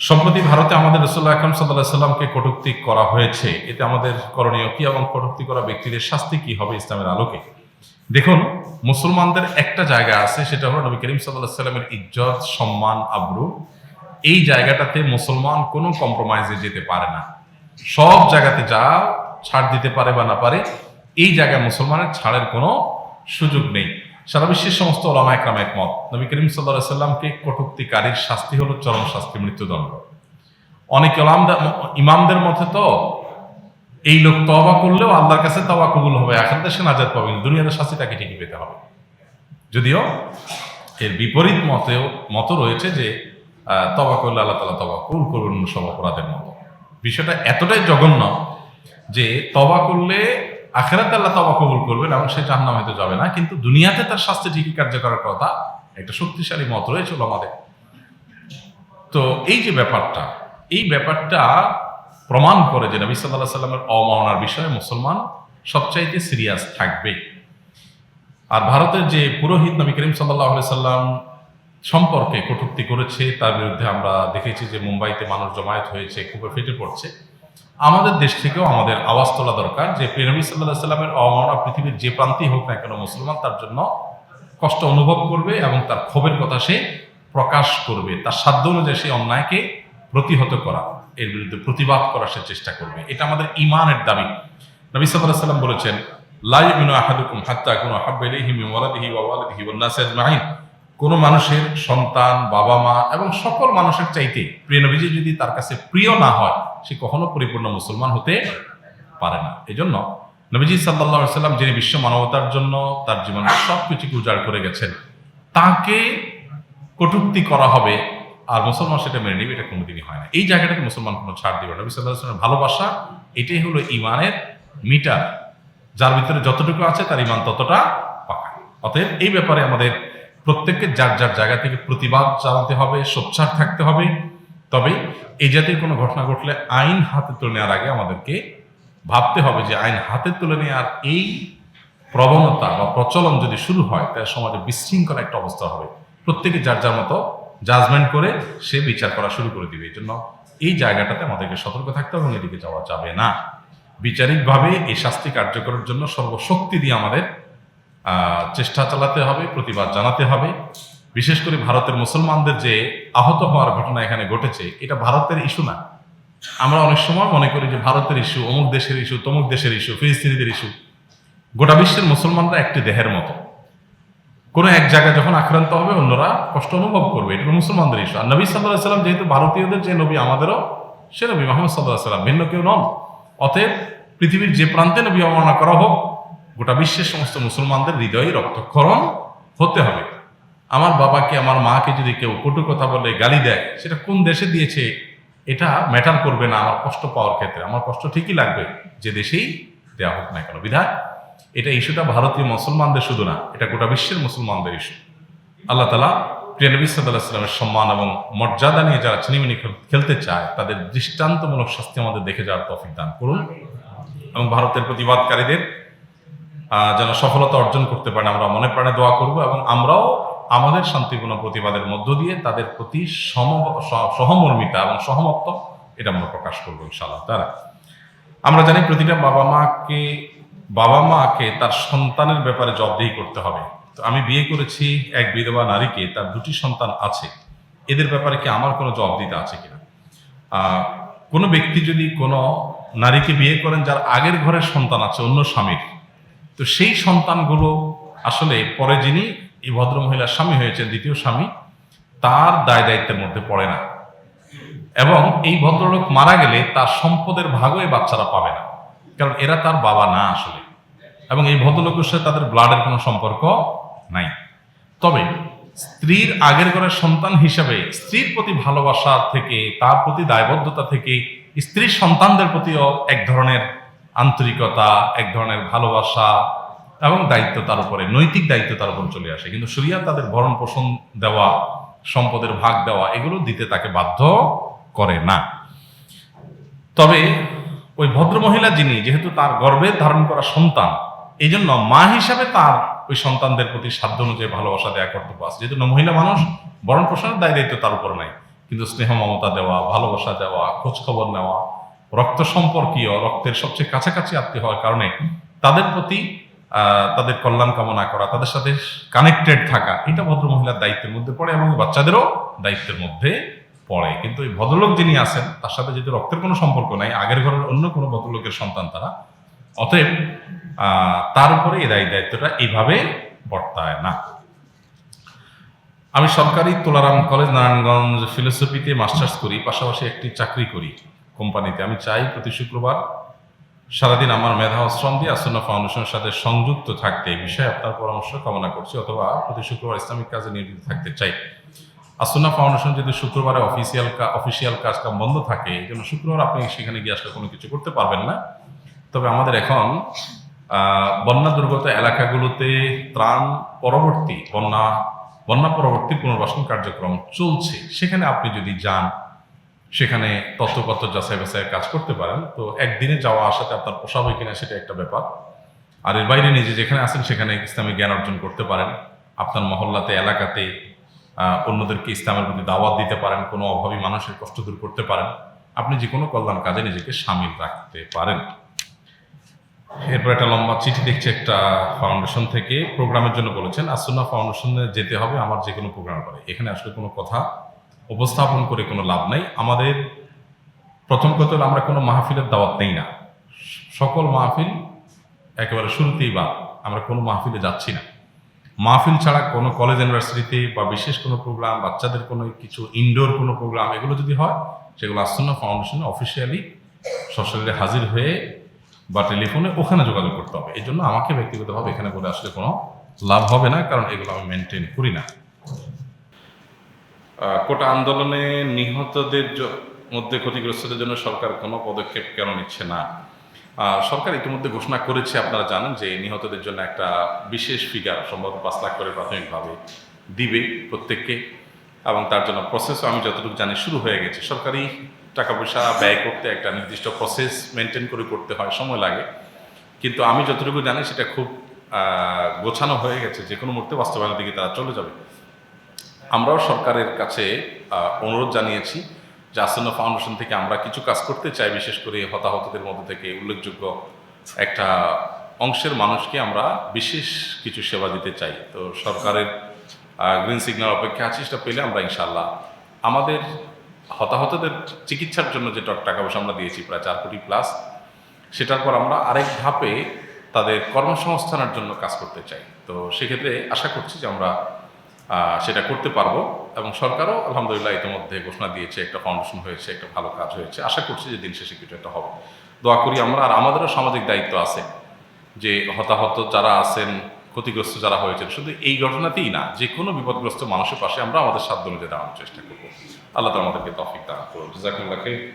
সম্প্রতি ভারতে আমাদের রসুল্লাহ আকরম সাল্লাহ সাল্লামকে কটূক্তি করা হয়েছে। এতে আমাদের করণীয় কি এবং কটূক্তি করা ব্যক্তিদের শাস্তি কি হবে ইসলামের আলোকে? দেখুন, মুসলমানদের একটা জায়গা আছে, সেটা হলো নবী করিম সাল্লাহ সাল্লামের ইজ্জত, সম্মান, আব্রু। এই জায়গাটাতে মুসলমান কোনো কম্প্রোমাইজে যেতে পারে না। সব জায়গাতে যা ছাড় দিতে পারে বা না পারে, এই জায়গায় মুসলমানের ছাড়ের কোনো সুযোগ নেই। সারা বিশ্বের সমস্ত ওলামা একরাম একমত। নবী করিম সাল্লাহ সাল্লামকে কটুক্তিকারীর শাস্তি হলো চরম শাস্তি, মৃত্যুদণ্ড। অনেক ওলামদা- ইমামদের মতে তো এই লোক তবা করলেও আল্লাহর কাছে তবা কবুল হবে এখন দেশে নাজাত পাবে দুনিয়াতে শাস্তি তাকে ঠিকই পেতে হবে। যদিও এর বিপরীত মতেও মত রয়েছে যে তবা করলে আল্লাহ তালা তবা কবুল করবেন সব অপরাধের মতো। বিষয়টা এতটাই জঘন্য যে তবা করলে আখেরাতে আল্লাহ তবা কবুল করবেন এবং সে জাহান্নাম হয়তো যাবে না, কিন্তু দুনিয়াতে তার শাস্তি ঠিকই কার্যকরের কথা, একটা শক্তিশালী মত রয়েছে আমাদের তো এই যে ব্যাপারটা, এই ব্যাপারটা প্রমাণ করে যে নবী সাল্লাহ সাল্লামের অমানার বিষয়ে মুসলমান সবচাইতে সিরিয়াস থাকবে। আর ভারতের যে পুরোহিত নবী করিম সাল্লাহ সাল্লাম সম্পর্কে কটূক্তি করেছে, তার বিরুদ্ধে আমরা দেখেছি যে মুম্বাইতে মানুষ জমায়েত হয়েছে, খুবই ফেটে পড়ছে। আমাদের দেশ থেকেও আমাদের আওয়াজ তোলা দরকার যে প্রিয়নবী সাল্লাহ সাল্লামের অমানা পৃথিবীর যে প্রান্তেই হোক না কেন মুসলমান তার জন্য কষ্ট অনুভব করবে এবং তার ক্ষোভের কথা সে প্রকাশ করবে। তার সাধ্য অনুযায়ী সেই অন্যায়কে প্রতিহত করা, এর বিরুদ্ধে প্রতিবাদ করার সে চেষ্টা করবে। এটা আমাদের ইমানের দাবি। নবী সাল্লাহ সাল্লাম বলেছেন লাই আহাদুকুম হাত্তা কোনো হাব্বাইলিহি ওয়ালাদিহি ওয়া ওয়ালাদিহি ওয়ান নাসি আজমাইন। কোন মানুষের সন্তান বাবা মা এবং সকল মানুষের চাইতে প্রিয় নবীজি যদি তার কাছে প্রিয় না হয় সে কখনো পরিপূর্ণ মুসলমান হতে পারে না। এই জন্য নবীজি সাল্লাহ সাল্লাম যিনি বিশ্ব মানবতার জন্য তার জীবনের সব কিছুকে উজাড় করে গেছেন, তাকে কটূক্তি করা হবে আর মুসলমান সেটা মেনে নেবে, এটা কোনোদিনই হয় না। এই জায়গাটাকে মুসলমান কোনো ছাড় দিবে। নবী সাল্লাহ সাল্লামের ভালোবাসা, এটাই হলো ইমানের মিটার, যার ভিতরে যতটুকু আছে তার ইমান ততটা পাকা। অতএব এই ব্যাপারে আমাদের প্রত্যেককে যার যার জায়গা থেকে প্রতিবাদ চালাতে হবে, সোচ্চার থাকতে হবে। তবে এই জাতীয় কোনো ঘটনা ঘটলে আইন হাতে তুলে নেওয়ার আগে আমাদেরকে ভাবতে হবে যে আইন হাতে তুলে নেওয়ার এই প্রবণতা বা প্রচলন যদি শুরু হয়, তাহলে সমাজে বিশৃঙ্খলা একটা অবস্থা হবে। প্রত্যেকে যার যার মতো জাজমেন্ট করে সে বিচার করা শুরু করে দিবে। এই জন্য এই জায়গাটাতে আমাদেরকে সতর্ক থাকতে হবে এদিকে যাওয়া যাবে না। বিচারিকভাবে এই শাস্তি কার্যকরের জন্য সর্বশক্তি দিয়ে আমাদের চেষ্টা চালাতে হবে, প্রতিবাদ জানাতে হবে। বিশেষ করে ভারতের মুসলমানদের যে আহত হওয়ার ঘটনা এখানে ঘটেছে, এটা ভারতের ইস্যু না। আমরা অনেক সময় মনে করি যে ভারতের ইস্যু, অমুক দেশের ইস্যু, তমুক দেশের ইস্যু, ফিলিস্তিনিদের ইস্যু। গোটা বিশ্বের মুসলমানরা একটি দেহের মতো। কোনো এক জায়গায় যখন আক্রান্ত হবে, অন্যরা কষ্ট অনুভব করবে, এটা মুসলমানদের ইস্যু। আর নবী সাল্লাহ সাল্লাম যেহেতু ভারতীয়দের যে নবী, আমাদেরও সে নবী মোহাম্মদ সাল্লাহ সাল্লাম, ভিন্ন কেউ নন। অতএব পৃথিবীর যে প্রান্তে নবী অবমাননা করা হোক, গোটা বিশ্বের সমস্ত মুসলমানদের হৃদয়ে রক্তক্ষরণ হতে হবে। আমার বাবাকে, আমার মাকে যদি কেউ কটু কথা বলে, গালি দেয়, সেটা কোন দেশে দিয়েছে, এটা ম্যাটার করবে না আমার কষ্ট পাওয়ার ক্ষেত্রে। আমার কষ্ট ঠিকই লাগবে, যে দেশেই দেওয়া হোক না কেন। বিধায় এটা ইস্যুটা ভারতীয় মুসলমানদের শুধু না, এটা গোটা বিশ্বের মুসলমানদের ইস্যু। আল্লাহ তালা প্রিয় নবী সাল্লাহ সম্মান এবং মর্যাদা নিয়ে যারা চিনিমিনি খেলতে চায়, তাদের দৃষ্টান্তমূলক শাস্তি আমাদের দেখে যাওয়ার তফিক দান করুন এবং ভারতের প্রতিবাদকারীদের যেন সফলতা অর্জন করতে পারেন, আমরা মনে প্রাণে দোয়া করব এবং আমরাও আমাদের শান্তিপূর্ণ প্রতিবাদের মধ্য দিয়ে তাদের প্রতি সম সহমর্মিতা এবং সহমত্ব এটা আমরা প্রকাশ করব ইনশাআল্লাহ। তারা, আমরা জানি প্রতিটা বাবা মাকে বাবা মাকে তার সন্তানের ব্যাপারে জবাবদিহি করতে হবে। তো আমি বিয়ে করেছি এক বিধবা নারীকে, তার দুটি সন্তান আছে। এদের ব্যাপারে কি আমার কোনো জবাব দিতে আছে কিনা? কোনো ব্যক্তি যদি কোনো নারীকে বিয়ে করেন যার আগের ঘরের সন্তান আছে, অন্য স্বামীর, তো সেই সন্তানগুলো আসলে পরে যিনি এই ভদ্র মহিলার স্বামী হয়েছেন দ্বিতীয় স্বামী, তার দায় দায়িত্বের মধ্যে পড়ে না। এবং এই ভদ্রলোক মারা গেলে তার সম্পদের ভাগও এই বাচ্চারা পাবে না। কারণ এরা তার বাবা না আসলে। এবং এই ভদ্রলোকের সাথে তাদের ব্লাডের কোনো সম্পর্ক নাই। তবে স্ত্রীর আগের ঘরের সন্তান হিসাবে স্ত্রীর প্রতি ভালোবাসা থেকে, তার প্রতি দায়বদ্ধতা থেকে স্ত্রীর সন্তানদের প্রতিও এক ধরনের আন্তরিকতা, এক ধরনের ভালোবাসা এবং দায়িত্ব তার উপরে, নৈতিক দায়িত্ব তার উপর চলে আসে। কিন্তু সুরিয়া তাদের ভরণ পোষণ দেওয়া, সম্পদের ভাগ দেওয়া, এগুলো দিতে তাকে বাধ্য করে না। তবে ওই ভদ্র মহিলা যিনি, যেহেতু তার গর্ভে ধারণ করা সন্তান এই জন্য মা হিসাবে তার ওই সন্তানদের প্রতি সাধ্য অনুযায়ী ভালোবাসা দেওয়া কর্তব্য আছে। যেহেতু মহিলা মানুষ বরণ পোষণের দায় দায়িত্ব তার উপর নাই। কিন্তু স্নেহ মমতা দেওয়া, ভালোবাসা দেওয়া খোঁজ খবর নেওয়া, রক্ত সম্পর্কীয়, রক্তের সবচেয়ে কাছাকাছি আত্মীয় হওয়ার কারণে তাদের প্রতি তাদের কল্যাণ কামনা করা, তাদের সাথে কানেক্টেড থাকা, এটা ভদ্র মহিলার দায়িত্বের মধ্যে পড়ে এবং বাচ্চাদেরও দায়িত্বের মধ্যে পড়ে। কিন্তু এই ভদ্রলোক যিনি আছেন, তার সাথে যদি রক্তের কোনো সম্পর্ক নাই, আগের ঘরের অন্য কোনো ভদ্রলোকের সন্তান তারা, অতএব তার উপরে এই দায়ী দায়িত্বটা এইভাবে বর্তায় না। আমি সরকারি তোলারাম কলেজ, নারায়ণগঞ্জ ফিলোসফিতে মাস্টার্স করি, পাশাপাশি একটি চাকরি করি কোম্পানিতে আমি চাই প্রতি শুক্রবার সারাদিন আমার মেধা ও শ্রম দিয়ে আসন্ন ফাউন্ডেশনের সাথে সংযুক্ত থাকতে এই বিষয়ে আপনার পরামর্শ কামনা করছি, অথবা প্রতি শুক্রবার ইসলামিক কাজে নিয়োজিত থাকতে চাই। আসন্না ফাউন্ডেশন যদি শুক্রবারে অফিসিয়াল অফিসিয়াল কাজ কাম বন্ধ থাকে, এই জন্য শুক্রবার আপনি সেখানে গিয়ে আসলে কোনো কিছু করতে পারবেন না। তবে আমাদের এখন বন্যা দুর্গত এলাকাগুলোতে ত্রাণ পরবর্তী বন্যা বন্যা পরবর্তী পুনর্বাসন কার্যক্রম চলছে। সেখানে আপনি যদি যান সেখানে তথ্যপত্র যাচাই বাছাইয়ের কাজ করতে পারেন। তো একদিনে যাওয়া আসাতে আপনার পোষাবে কিনা সেটা একটা ব্যাপার। আর এর বাইরে নিজে যেখানে আছেন সেখানে ইসলামিক জ্ঞান অর্জন করতে পারেন। আপনার মহল্লাতে, এলাকাতে অন্যদেরকে ইসলামের প্রতি দাওয়াত দিতে পারেন। কোনো অভাবী মানুষের কষ্ট দূর করতে পারেন। আপনি যে কোনো কল্যাণ কাজে নিজেকে সামিল রাখতে পারেন। এরপর একটা লম্বা চিঠি দেখছি একটা ফাউন্ডেশন থেকে। প্রোগ্রামের জন্য বলেছেন আসুনা ফাউন্ডেশনে যেতে হবে আমার যে কোনো প্রোগ্রাম করে এখানে আসলে কোনো কথা উপস্থাপন করে কোনো লাভ নাই। আমাদের প্রথম কথা আমরা কোনো মাহফিলের দাওয়াত নেই না। সকল মাহফিল একেবারে শুরুতেই বা আমরা কোনো মাহফিলে যাচ্ছি না। মাহফিল ছাড়া কোনো কলেজ ইউনিভার্সিটিতে বা বিশেষ কোনো প্রোগ্রাম বাচ্চাদের কোনো কিছু ইনডোর কোনো প্রোগ্রাম এগুলো যদি হয়, সেগুলো আসন্ন ফাউন্ডেশনে অফিসিয়ালি সশরীরে হাজির হয়ে বা টেলিফোনে ওখানে যোগাযোগ করতে হবে। এই জন্য আমাকে ব্যক্তিগতভাবে এখানে বলে আসলে কোনো লাভ হবে না, কারণ এগুলো আমি মেনটেন করি না। কোটা আন্দোলনে নিহতদের মধ্যে ক্ষতিগ্রস্তদের জন্য সরকার কোনো পদক্ষেপ কেন নিচ্ছে না? সরকার ইতিমধ্যে ঘোষণা করেছে, আপনারা জানেন যে নিহতদের জন্য একটা বিশেষ ফিগার সম্ভবত পাঁচ লাখ করে প্রাথমিকভাবে দিবে প্রত্যেককে এবং তার জন্য প্রসেসও আমি যতটুকু জানি শুরু হয়ে গেছে। সরকারি টাকা পয়সা ব্যয় করতে একটা নির্দিষ্ট প্রসেস মেনটেন করে করতে হয়, সময় লাগে। কিন্তু আমি যতটুকু জানি সেটা খুব গোছানো হয়ে গেছে। যে কোনো মুহূর্তে বাস্তবায়নের দিকে তারা চলে যাবে। আমরাও সরকারের কাছে অনুরোধ জানিয়েছি যে আসন্ন ফাউন্ডেশন থেকে আমরা কিছু কাজ করতে চাই, বিশেষ করে হতাহতদের মধ্যে থেকে উল্লেখযোগ্য একটা অংশের মানুষকে আমরা বিশেষ কিছু সেবা দিতে চাই। তো সরকারের গ্রিন সিগন্যাল অপেক্ষা আছি, সেটা পেলে আমরা ইনশাল্লাহ আমাদের হতাহতদের চিকিৎসার জন্য যে টাকা পয়সা আমরা দিয়েছি, প্রায় চার কোটি প্লাস সেটার পর আমরা আরেক ধাপে তাদের কর্মসংস্থানের জন্য কাজ করতে চাই। তো সেক্ষেত্রে আশা করছি যে আমরা সেটা করতে পারব এবং সরকারও আলহামদুলিল্লাহ ইতিমধ্যে ঘোষণা দিয়েছে, একটা ফাউন্ডেশন হয়েছে, একটা ভালো কাজ হয়েছে। আশা করছি যে দিন শেষে কিছু একটা হবে। দোয়া করি আমরা, আর আমাদেরও সামাজিক দায়িত্ব আছে যে হতাহত যারা আছেন, ক্ষতিগ্রস্ত যারা হয়েছেন, শুধু এই ঘটনাতেই না, যে কোনো বিপদগ্রস্ত মানুষের পাশে আমরা আমাদের সাধ্য অনুযায়ী দাঁড়ানোর চেষ্টা করব। আল্লাহ তো আমাদেরকে তফিক দান করুন জাজাকুল্লাহ খাইর।